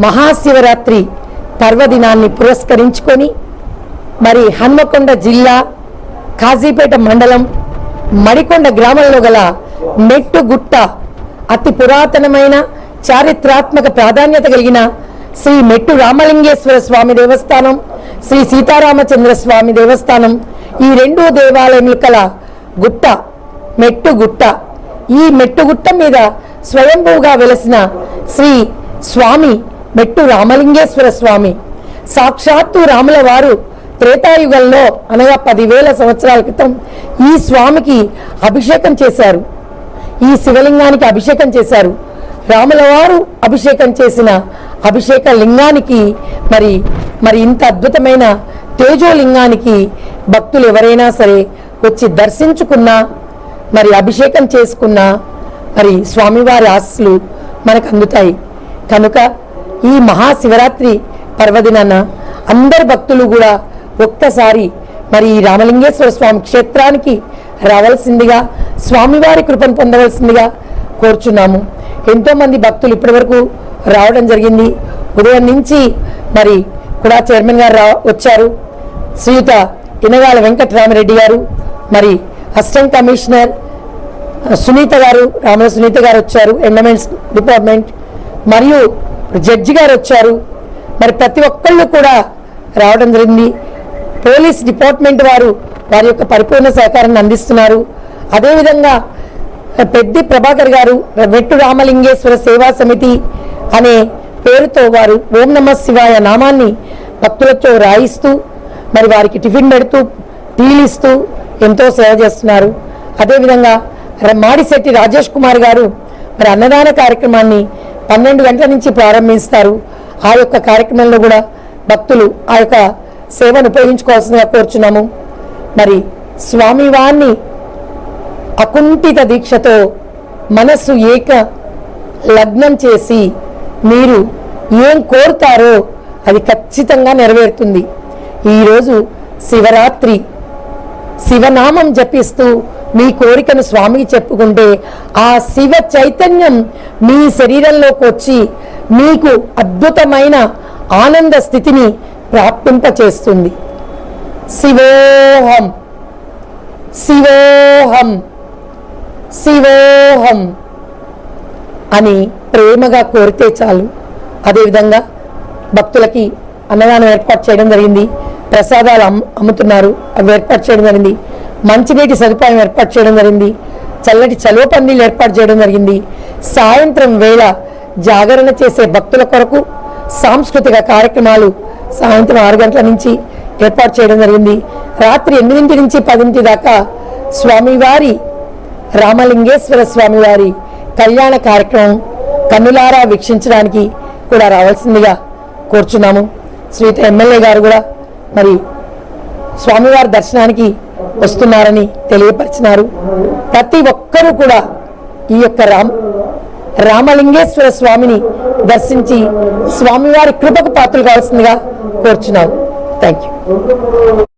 మహాశివరాత్రి పర్వదినాన్ని పురస్కరించుకొని మరి హన్మకొండ జిల్లా కాజీపేట మండలం మడికొండ గ్రామంలో గల మెట్టుగుట్ట అతి పురాతనమైన చారిత్రాత్మక ప్రాధాన్యత కలిగిన శ్రీ మెట్టు రామలింగేశ్వర స్వామి దేవస్థానం శ్రీ సీతారామచంద్ర స్వామి దేవస్థానం ఈ రెండు దేవాలయములు కల గుట్ట మెట్టుగుట్ట ఈ మెట్టుగుట్ట మీద స్వయంభూగా వెలసిన శ్రీ స్వామి మెట్టు రామలింగేశ్వర స్వామి. సాక్షాత్తు రాముల వారు త్రేతాయుగంలో అనగా పదివేల సంవత్సరాల క్రితం ఈ స్వామికి అభిషేకం చేశారు. ఈ శివలింగానికి అభిషేకం చేశారు. రాముల వారు అభిషేకం చేసిన అభిషేక లింగానికి మరి మరి ఇంత అద్భుతమైన తేజోలింగానికి భక్తులు ఎవరైనా సరే వచ్చి దర్శించుకున్నా మరి అభిషేకం చేసుకున్నా మరి స్వామివారి ఆశలు మనకు అందుతాయి. కనుక ఈ మహాశివరాత్రి పర్వదినాన అందరి భక్తులు కూడా ఒక్కసారి మరి ఈ రామలింగేశ్వర స్వామి క్షేత్రానికి రావాల్సిందిగా స్వామివారి కృపను పొందవలసిందిగా కోరుచున్నాము. ఎంతోమంది భక్తులు ఇప్పటివరకు రావడం జరిగింది. ఉదయం నుంచి మరి కూడా చైర్మన్ గారు రా వచ్చారు. శ్రీయుత ఇనగాల వెంకటరామరెడ్డి గారు మరి అసిస్టెంట్ కమిషనర్ సునీత గారు రామల సునీత గారు వచ్చారు. ఎండమెంట్స్ డిపార్ట్మెంట్ మరియు జడ్జి గారు వచ్చారు. మరి ప్రతి ఒక్కళ్ళు కూడా రావడం జరిగింది. పోలీస్ డిపార్ట్మెంట్ వారు వారి యొక్క పరిపూర్ణ సహకారాన్ని అందిస్తున్నారు. అదేవిధంగా పెద్ది ప్రభాకర్ గారు వెట్టు రామలింగేశ్వర సేవా సమితి అనే పేరుతో వారు ఓం నమ శివాయ నామాన్ని భక్తులతో రాయిస్తూ మరి వారికి టిఫిన్ పెడుతూ టీలు ఇస్తూ ఎంతో సేవ చేస్తున్నారు. అదేవిధంగా మాడిశెట్టి రాజేష్ కుమార్ గారు మరి అన్నదాన కార్యక్రమాన్ని పన్నెండు గంటల నుంచి ప్రారంభిస్తారు. ఆ యొక్క కార్యక్రమంలో కూడా భక్తులు ఆ యొక్క సేవను ఉపయోగించుకోవాల్సిందిగా కోరుచున్నాము. మరి స్వామివారిని అకుంఠిత దీక్షతో మనస్సు ఏక లగ్నం చేసి మీరు ఏం కోరుతారో అది ఖచ్చితంగా నెరవేరుతుంది. ఈరోజు శివరాత్రి శివనామం జపిస్తూ మీ కోరికను స్వామికి చెప్పుకుంటే ఆ శివ చైతన్యం మీ శరీరంలోకి వచ్చి మీకు అద్భుతమైన ఆనంద స్థితిని ప్రాప్తింపచేస్తుంది. శివోహం. శివోహం. శివోహం. అని ప్రేమగా కోరితే చాలు. అదేవిధంగా భక్తులకి అన్నదానం ఏర్పాటు చేయడం జరిగింది. ప్రసాదాలు అమ్ అమ్ముతున్నారు. అవి ఏర్పాటు చేయడం జరిగింది. మంచినీటి సదుపాయం ఏర్పాటు చేయడం జరిగింది. చల్లటి చలువ పందిళ్ళు ఏర్పాటు చేయడం జరిగింది. సాయంత్రం వేళ జాగరణ చేసే భక్తుల కొరకు సాంస్కృతిక కార్యక్రమాలు సాయంత్రం ఆరు గంటల నుంచి ఏర్పాటు చేయడం జరిగింది. రాత్రి ఎనిమిదింటి నుంచి పదింటి దాకా స్వామివారి రామలింగేశ్వర స్వామివారి కళ్యాణ కార్యక్రమం కన్నులారా వీక్షించడానికి కూడా రావాల్సిందిగా కోరుచున్నాము. శ్రీత ఎమ్మెల్యే గారు కూడా మరి స్వామివారి దర్శనానికి వస్తున్నారని తెలియపరిచినారు. ప్రతి ఒక్కరూ కూడా ఈ యొక్క రామ్ రామలింగేశ్వర స్వామిని దర్శించి స్వామివారి కృపకు పాత్రలు కావాల్సిందిగా కోరుచున్నాను థ్యాంక్ యూ